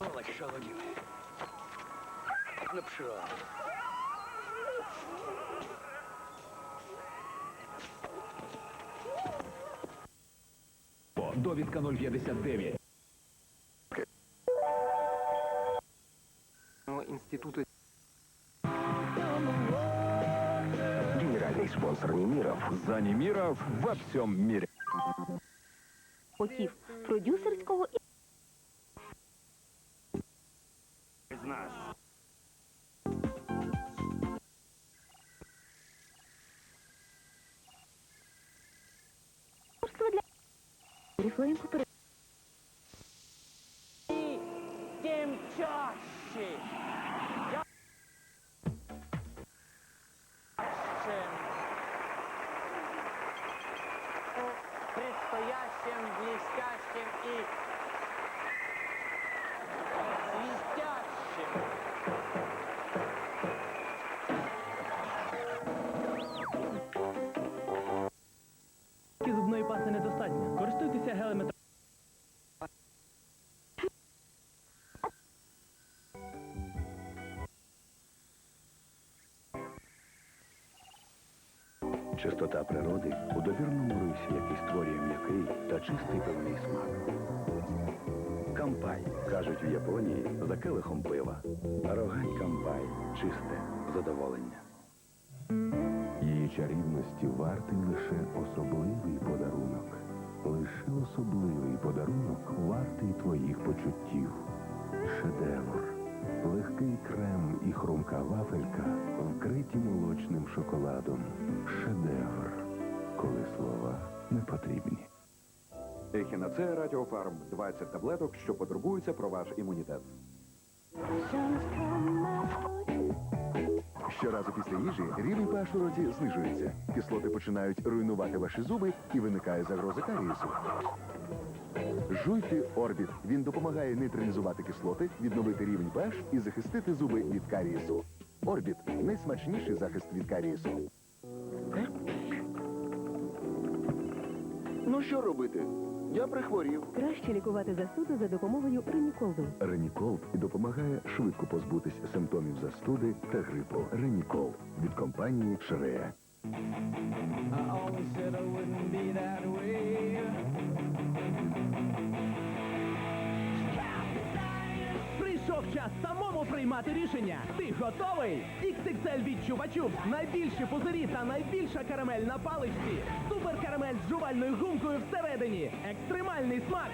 Like шалодів. Ну пшо. Довідка 059. института Генеральный спонсор Немиров. За Немиров во всем мире. років продюсерського і Oriflame поперед. Тим чаще. Предстоящим, блестящим и Чистота природи у довірному рисі, який створює м'який та чистий пивний смак. Кампай, кажуть в Японії, за келихом пива. Рогань кампай, чисте задоволення. Її чарівності вартий лише особливий подарунок. Лише особливий подарунок вартий твоїх почуттів. Шедевр. Легкий крем і хрумка вафелька, вкриті молочним шоколадом. Шедевр. Коли слова не потрібні. Ехінацея Радіофарм 20 таблеток, що потурбуються про ваш імунітет. Щоразу після їжі рівень pH у роті знижується. Кислоти починають руйнувати ваші зуби і виникає загроза карієсу. Жуйте Орбіт. Він допомагає нейтралізувати кислоти, відновити рівень pH і захистити зуби від карієсу. Орбіт найсмачніший захист від карієсу. Ну що робити? Я прихворів. Краще лікувати застуду за допомогою Реніколду. Ренікол допомагає швидко позбутись симптомів застуди та грипу. Ренікол від компанії Шрея. Прийшов приймати рішення. Ти готовий? XXL від Чупа-Чупс. Найбільші пузирі та найбільша карамель на паличці. Супер карамель з жувальною гумкою всередині. Екстремальний смак.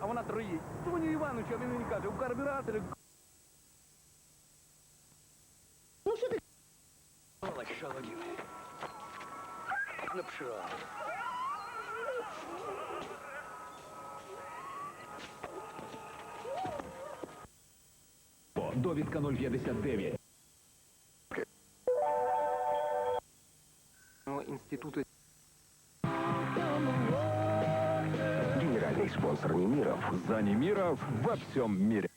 А вона троїть. Дзвоню Івановичу, а він мені каже, у карбюраторі. Ну що ти? Шалодів. Ну пшо. Довідка 059. института Генеральный спонсор Немиров. За Немиров во всем мире.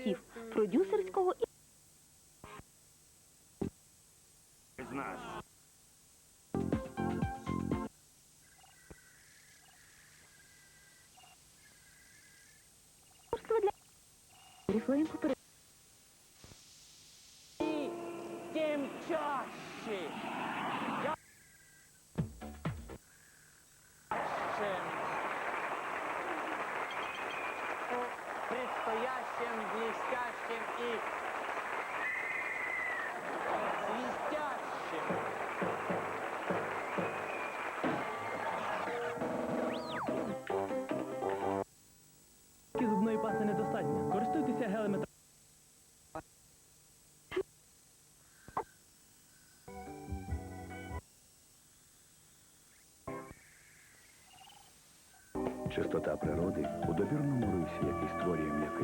років продюсерського і З Oriflame пере... Тим чаще. Предстоящим, блестящим и Чистота природи у довірному рисі, який створює м'який